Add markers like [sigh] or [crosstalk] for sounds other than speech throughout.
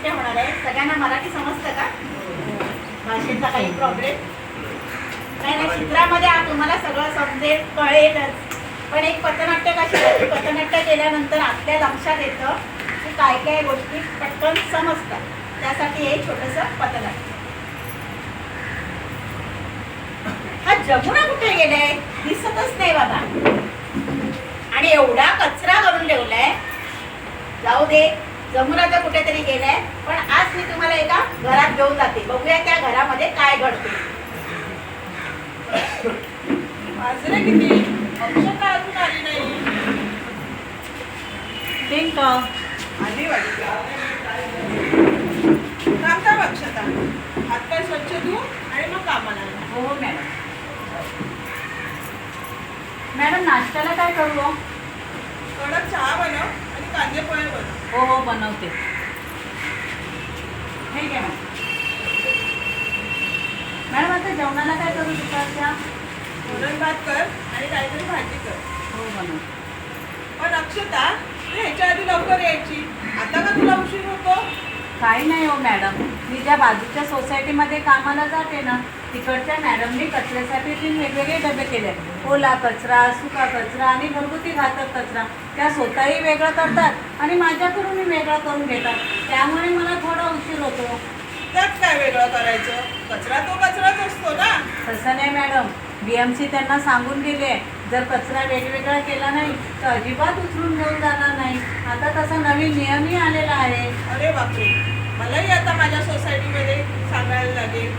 पथनाट्य होणार आहे. सगळ्यांना मराठी समजतं का? भाषेचा काही प्रॉब्लेम नाही नाही चित्रामध्ये तुम्हाला सगळं समजेल कळेलच. पण एक पथनाट्य कशी पथनाट्य केल्यानंतर आपल्या लक्षात येतं की काय काय गोष्टी पटकन समजतात. त्यासाठी हे छोटंसं पथनाट्य. हा जमुना कुठे गेलाय? दिसतच नाही बाबा. आणि एवढा कचरा करून ठेवलाय. जाऊ दे. जमुना तर कुठेतरी गेलाय. पण आज मी तुम्हाला एका घरात घेऊन जाते. बघूया त्या घरामध्ये काय घडते वाजले किती. औषध अजून आली नाही? आली वाटते. थांब अक्षता हातपाय स्वच्छ धु आणि मग कामाला. हो हो मॅडम. मॅडम नाश्त्याला काय करू? कडक चहा बनव. कांदे पोहे बनव हो हो बनवते. हे घ्या मॅडम. मॅडम आता जेवणाला काय करू दुपारच्या वरण भात कर आणि काहीतरी भाजी कर. हो बनवते. पण अक्षता तू ह्याच्या आधी लवकर यायची. आता का तुला उशीर होतो? काही नाही हो मॅडम मी ज्या बाजूच्या सोसायटीमध्ये कामाला जाते ना तिकडच्या मॅडमनी कचऱ्यासाठी तीन वेगवेगळे डबे केले ओला कचरा सुका कचरा आणि घरगुती घातक कचरा. त्या स्वतःही वेगळं करतात आणि माझ्याकडूनही वेगळं करून घेतात. त्यामुळे मला थोडा उशीर होतो. त्यात काय वेगळं करायचं? कचरा तो कचराच असतो ना. तसं नाही मॅडम बी एम सी त्यांना सांगून गेले जर कचरा वेगवेगळा केला नाही तर अजिबात उचलून घेऊन जाणार नाही. आता तसा नवीन नियमही आलेला आहे. अरे बापरे. मलाही आता माझ्या सोसायटीमध्ये सांगायला लागेल.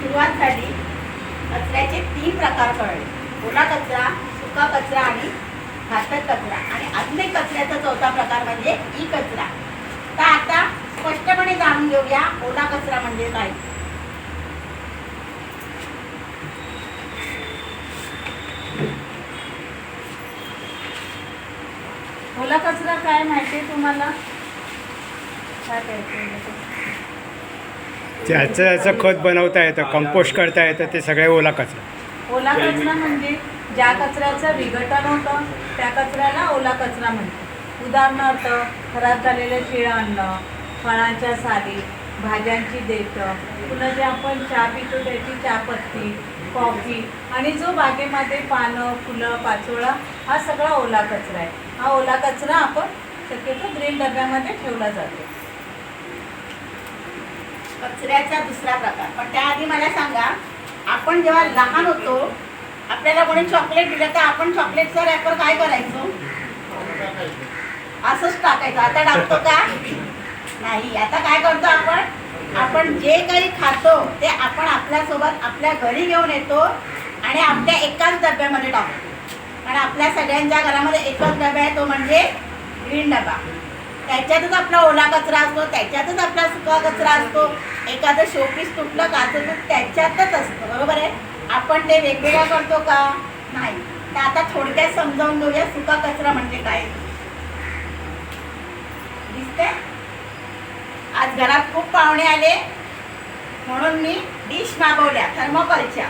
सुरुवात झाली कचऱ्याचे तीन प्रकार कळले. ओला कचरा सुका कचरा आणि घातक कचरा. आणि अजून एक कचऱ्याचा चौथा प्रकार म्हणजे ई कचरा. तर आता स्पष्टपणे जाणून घेऊया ओला कचरा म्हणजे काय. ओला कचरा काय माहिती आहे तुम्हाला? काय त्याचं याचं खत बनवता येतं कंपोस्ट करता येतं ते सगळे ओला कचरा. ओला कचरा म्हणजे ज्या कचऱ्याचं विघटन होतं त्या कचऱ्याला ओला कचरा म्हणतात. उदाहरणार्थ खराब झालेलं शिळं अन्न फळांच्या साली भाज्यांची देठं पुन्हा जे आपण चहा पितो त्याची चहापत्ती कॉफी आणि जो बागेमध्ये पानं फुलं पाचोळा हा सगळा ओला कचरा आहे. हा ओला कचरा आपण शक्यतो ग्रीन डब्यामध्ये ठेवला जातो. कचऱ्याचा दुसरा प्रकार. पण त्याआधी मला सांगा आपण जेव्हा लहान होतो आपल्याला कोणी चॉकलेट दिलं तर आपण चॉकलेटचा रॅपर काय करायचो? असंच टाकायचं. आता टाकतो का? नाही. आता काय करतो आपण? आपण जे काही खातो ते आपण आपल्यासोबत आपल्या घरी घेऊन येतो आणि आपल्या एकाच डब्यामध्ये टाकतो. कारण आपल्या सगळ्यांच्या घरामध्ये एकच डबा आहे तो म्हणजे ग्रीन डबा. त्याच्यातच आपला ओला कचरा असतो त्याच्यातच आपला सुका कचरा असतो. एखादं शोपीस तुटलं काचं तर त्याच्यातच असतं बरोबर आहे? आपण ते वेगवेगळा करतो का? नाही. तर आता थोडक्यात समजावून घेऊया सुका कचरा म्हणजे काय. दिसते आज घरात खूप पाहुणे आले. म्हणून मी डिश मागवल्या थर्मोकॉलच्या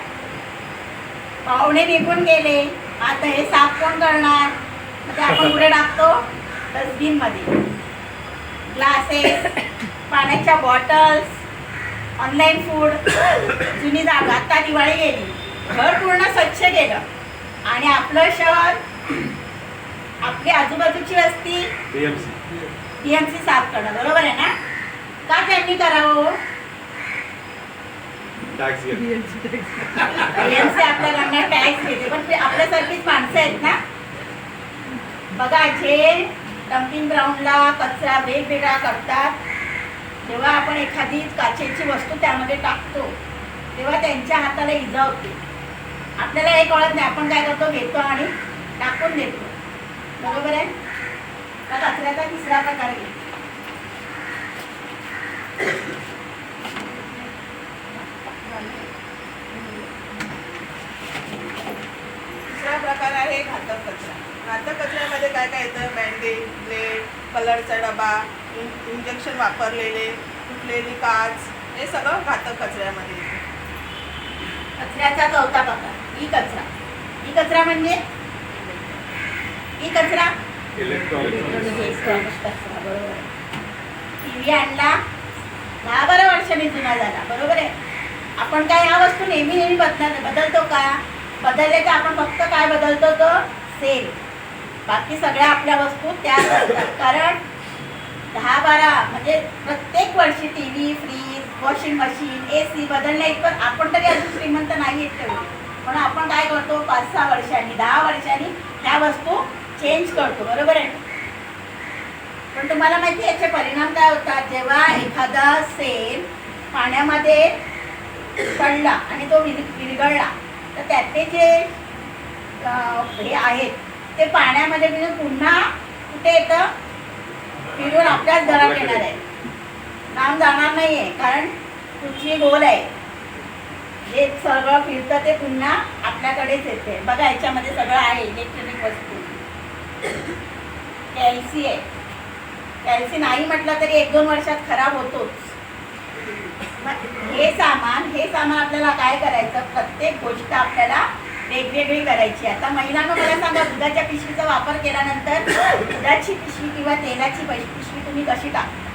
पाहुणे निघून गेले. आता हे साफ कोण करणार? ते आपण [laughs] कुठे टाकतो डस्टबिनमध्ये ग्लासेस पाण्याच्या बॉटल्स ऑनलाईन फूड जुनी जागा. आता दिवाळी गेली. घर पूर्ण स्वच्छ केलं. आणि आपलं शहर आपली आजूबाजूची वस्ती सी साफ करणं. बरोबर आहे ना? का त्यांनी करावं पीएमसी आपल्याकडनं टॅक्स घेते पण ते आपल्यासारखीच माणसं आहेत ना? बघा जे डम्पिंग ग्राउंडला कचरा वेगवेगळा करतात जेव्हा आपण एखादी काचेची वस्तू त्यामध्ये टाकतो तेव्हा त्यांच्या हाताला इजा होते. आपल्याला हे कळत नाही आपण काय करतो घेतो आणि टाकून देतो. बरोबर आहे? का कचऱ्याचा तिसरा प्रकार आहे. दुसरा प्रकार आहे घातक कचरा घातक कचऱ्यामध्ये काय काय येतं? बँडेज ब्लेड कलरचा डबा इं- इंजेक्शन वापरलेले तुटलेली काच हे सगळं घातक कचऱ्यामध्ये येतं. कचऱ्याचा चौथा प्रकार ई कचरा ई कचरा म्हणजे ई कचरा टीव्ही आणला दहा बारा वर्षांनी जुना झाला बरोबर आहे? आपण काय ह्या वस्तू नेहमी नेहमी बदल बदलतो का? बदलले तर आपण फक्त काय बदलतो तो? सेल. बाकी सगळ्या आपल्या वस्तू त्याच असतात कारण दहा बारा म्हणजे प्रत्येक वर्षी T V fridge washing machine A C बदलण्या इतपत आपण तरी अजून श्रीमंत नाही आहेत तेवढे. म्हणून आपण काय करतो? पाच सहा वर्षांनी दहा वर्षांनी ह्या वस्तू चेंज करतो. बरोबर आहे? पण तुम्हाला माहिती याचे परिणाम काय होतात? जेव्हा एखादा सेल पाण्यामध्ये पडला आणि तो विर विरघळला तर त्यातले जे हे आहेत ते पाण्यामध्ये म्हणजे पुन्हा कुठे येतं? फिरून आपल्याच घरात येणार आहे. लांब जाणार नाही आहे कारण पृथ्वी गोल आहे. जे सगळं फिरतं ते पुन्हा आपल्याकडेच येते. बघा याच्यामध्ये सगळं आहे इलेक्ट्रॉनिक वस्तू. कॅल्सी आहे कॅल्सी नाही म्हटलं तरी एक दोन वर्षात खराब होतोच हे सामान हे सामान आपल्याला काय करायचं? प्रत्येक गोष्ट आपल्याला वेगवेगळी करायची. आता महिलांना मला सांगा दुधाच्या पिशवीचा वापर केल्यानंतर दुधाची पिशवी किंवा तेलाची पैश- पिशवी तुम्ही कशी टाकता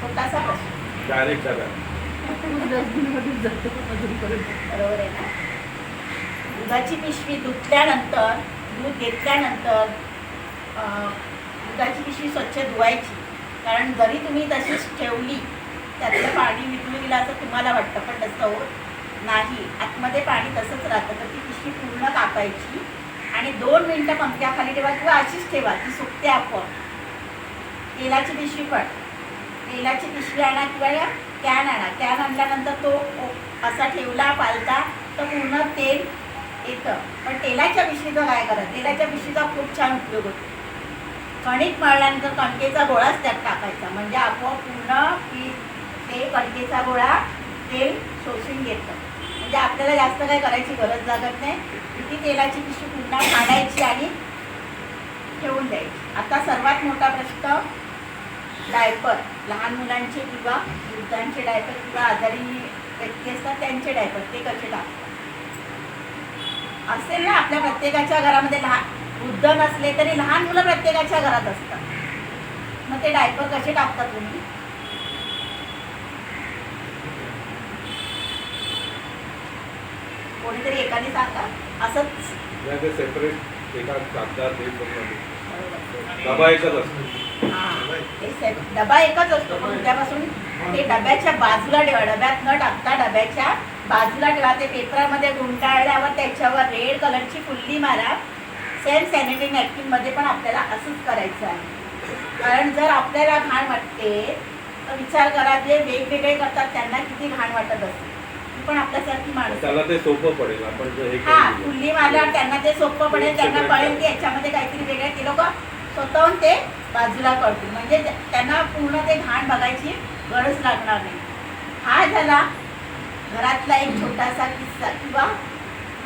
छोटासा प्रश्न. डायरेक्ट डब्यात बरोबर आहे ना? दुधाची पिशवी धुतल्यानंतर दूध घेतल्यानंतर दुधाची पिशवी स्वच्छ धुवायची. कारण जरी तुम्ही तशीच ठेवली त्यातलं पाणी विकून गेलं असं तुम्हाला वाटतं पण तसं होत नाही. आतमध्ये पाणी तसंच राहतं तर ती पिशवी पूर्ण कापायची आणि दोन मिनटं पंख्याखाली ठेवा किंवा अशीच ठेवा ती सुकते आपण तेलाची पिशवी पण. तेलाची पिशवी आणा किंवा कॅन आणा. कॅन आणल्यानंतर तो असा ठेवला पालता तर पूर्ण तेल येतं. पण तेलाच्या पिशवीचा काय करा तेलाच्या पिशवीचा खूप छान उपयोग होतो. कणिक मळल्यानंतर कणकेचा गोळाच त्यात टाकायचा. म्हणजे आपोआप पूर्ण पीठ ते कणकेचा गोळा तेल शोषून घेतं. म्हणजे आपल्याला जास्त काय करायची गरज लागत नाही. ती तेलाची पिशवी पुन्हा काढायची आणि ठेवून द्यायची. आता सर्वात मोठा प्रश्न डायपर. लहान मुलांचे किंवा वृद्धांचे डायपर किंवा आजारी व्यक्ती असतात त्यांचे डायपर ते कसे टाकतात? असेल ना आपल्या प्रत्येकाच्या घरामध्ये लहान वृद्ध नसले तरी लहान मुलं प्रत्येकाच्या घरात असतात. मग ते डायपर कसे टाकता तुम्ही? कोणीतरी एकाने सांगा. असंच. सेपरेट एका कागदात डबा एकच असतो. हा, डबा एकच असतो. पण उद्यापासून ते डब्याच्या बाजूला ठेवा. डब्यात न टाकता डब्याच्या बाजूला ठेवा. ते पेपरामध्ये गुंडाळल्यावर त्याच्यावर रेड कलरची फुल्ली मारा. सेम सॅनिटरी नॅपकिनमध्ये पण आपल्याला असंच करायचं आहे. कारण जर आपल्याला घाण वाटते तर विचार करा जे वेगवेगळे करतात त्यांना किती घाण वाटत असेल. ती पण आपल्यासारखी माणसं त्याला ते सोपं पडेल आपण हे. फुल्ली मारल्यावर त्यांना ते सोपं पडेल त्यांना कळेल की याच्यामध्ये काहीतरी वेगळं. ते लोक स्वतःहून ते बाजूला करतील. म्हणजे त्या- त्यांना पूर्ण ते घाण बघायची गरज लागणार नाही. हा झाला घरातला एक छोटासा किस्सा किंवा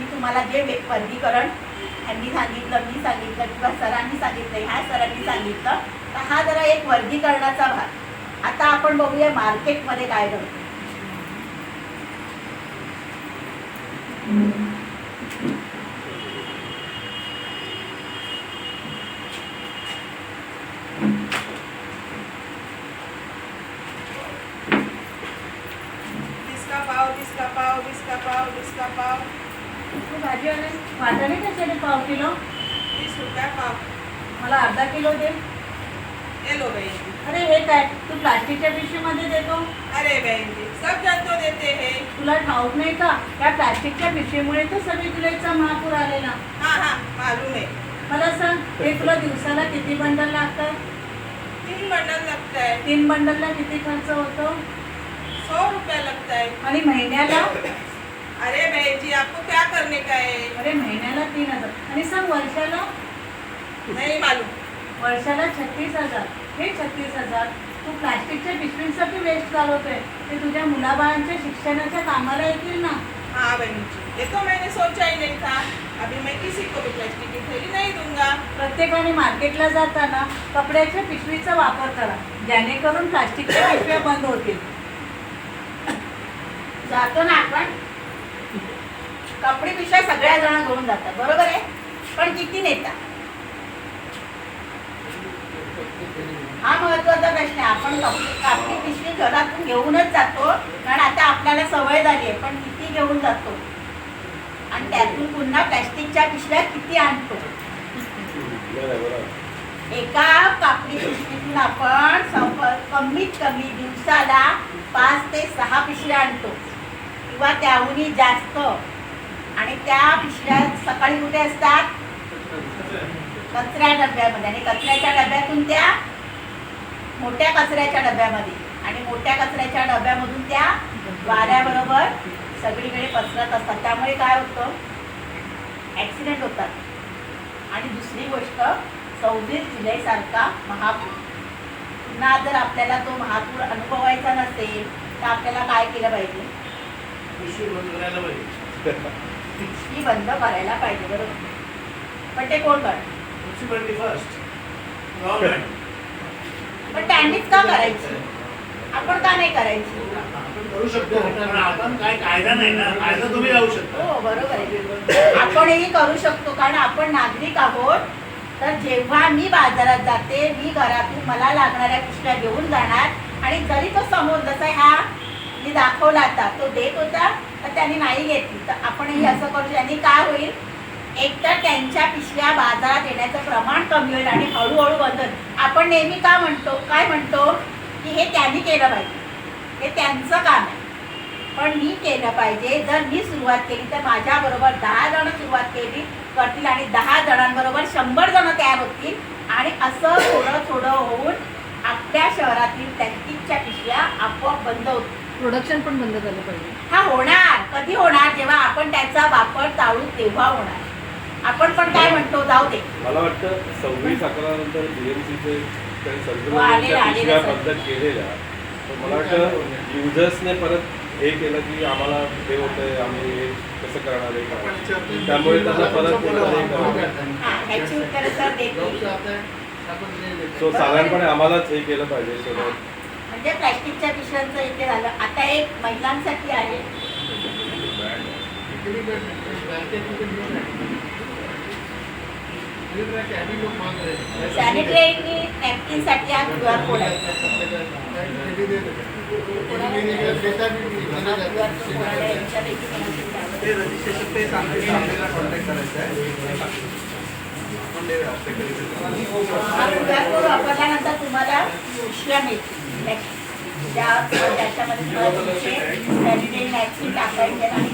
मी तुम्हाला जे वर्गीकरण ह्यांनी सांगितलं मी सांगितलं किंवा सरांनी सांगितलं ह्या सरांनी सांगितलं तर हा जरा एक वर्गीकरणाचा भाग. आता आपण बघूया मार्केटमध्ये काय घडतं. तिसका पाव तिसका पाव तिसका पाव तिसका पाव भाजी वाटाणे कशाने पाव किलो. तीस रुपया पाव. मला अर्धा किलो दे. ये लो बहन अरे हे काय? तू प्लास्टिकच्या पिशवीमध्ये देतो? अरे बहन जी सब जन तो देते हैं. तुला ठाऊक नाही का? त्या प्लास्टिकच्या पिशवीमुळे तर सगळीकडेचा महापूर आलेला. हाँ हाँ मालूम है मला सांग हे तुला दिवसाला किती बंडल लागतात? तीन बंडल लगता है तीन बंडलला किती खर्च होतो? सौ रुपया लगता है आणि महिन्याला? अरे बहन जी आपको क्या करने का है? अरे महिन्याला तीन हजार. आणि सांग वर्षाला? नहीं मालूम वर्षाला छत्तीस हजार. हे छत्तीस हजार तू प्लास्टिकच्या पिशवींसाठी वेस्ट घालवतोय ते तुझ्या मुलाबाळांच्या शिक्षणाच्या कामाला येतील ना. हाँ बहन जी ये तो मैंने सोचा ही नहीं था अभी मैं किसी को भी प्लास्टिक की थैली नहीं दूंगा. प्रत्येकाने मार्केटला जाताना कपड्याच्या पिशवीचा वापर करा. जेणेकरून प्लास्टिकच्या पिशव्या बंद होतील. जातो ना आपण. कपडे पिशव्या सगळ्या जण घेऊन जातात बरोबर आहे? पण किती नेता? हा महत्त्वाचा प्रश्न आहे. आपण कापडी पिशवी घरातून घेऊनच जातो कारण आता आपल्याला सवय झाली आहे पण किती घेऊन जातो? आणि त्यातून पुन्हा प्लॅस्टिकच्या पिशव्या किती आणतो? एका कापडी पिशवीतून आपण कमीत कमी दिवसाला पाच ते सहा पिशव्या आणतो. किंवा त्याहूनही जास्त. आणि त्या पिशव्या सकाळी कुठे असतात? कचऱ्या डब्यामध्ये. आणि कचऱ्याच्या डब्यातून त्या मोठ्या कचऱ्याच्या डब्यामध्ये. आणि मोठ्या कचऱ्याच्या डब्यामधून त्या वाऱ्याबरोबर सगळीकडे पसरत असतात. त्यामुळे काय होतं? ॲक्सिडेंट होतात. आणि दुसरी गोष्ट सव्वीस जुलैसारखा महापूर. पुन्हा जर आपल्याला तो महापूर अनुभवायचा नसेल तर आपल्याला काय केलं पाहिजे. पिशवी बंद करायला पाहिजे बरोबर? पण ते कोण करणार? पण त्यांनीच का करायची? आपण का नाही करायची? करू शकतो पण आपण काय कायदा नाही ना? कायदा तुम्ही लावू शकता. हो बरोबर आहे. आपणही करू शकतो कारण आपण नागरिक आहोत. तर जेव्हा मी बाजारात जाते मी घरातून मला लागणाऱ्या पिशव्या घेऊन जाणार. आणि जरी तो समोर जसा ह्या मी दाखवला आता तो देत होता. तर त्यांनी नाही घेतली. तर आपणही असं करू यांनी काय होईल? एक तर त्यांच्या पिशव्या बाजारात येण्याचं प्रमाण कमी होईल आणि हळूहळू बदल आपण नेहमी का म्हणतो काय म्हणतो? की हे त्यांनी केलं पाहिजे. हे त्यांचं काम आहे. पण मी केलं पाहिजे. जर मी सुरुवात केली तर माझ्याबरोबर दहा जण सुरुवात केली करतील आणि दहा जणांबरोबर शंभर जण तयार होतील. आणि असं थोडं थोडं होऊन आपल्या शहरातील प्लॅस्टिकच्या पिशव्या आपोआप बंद होतील. प्रोडक्शन पण बंद झालं पाहिजे. हा होणार. कधी होणार? जेव्हा आपण त्याचा वापर टाळू तेव्हा होणार. आपण पण काय म्हणतो जाऊ दे. मला वाटतं सव्वीस अकरा नंतर बीएमसीचे काही आलेलं, सर. केलेल्या तर मला वाटतं युजर्सने परत हे केलं की आम्हाला हे होतंय आम्ही हे कसं करणार आहे काय त्यामुळे त्यांना परत हे करावं. हा ह्याची उत्तरं तर देतील. सो साधारणपणे आम्हालाच हे केलं पाहिजे that म्हणजे प्लॅस्टिकच्या पिशव्यांचं इथे झालं. आता एक महिलांसाठी आहे. सॅनिटरी नॅपकिनसाठी हा क्यू आर कोड आहे. वापरल्यानंतर तुम्हाला पिशव्या मिळतील. त्याच्यामध्ये तुम्हाला तुमचे सॅनिटरी नॅपकिन टाकायचे आणि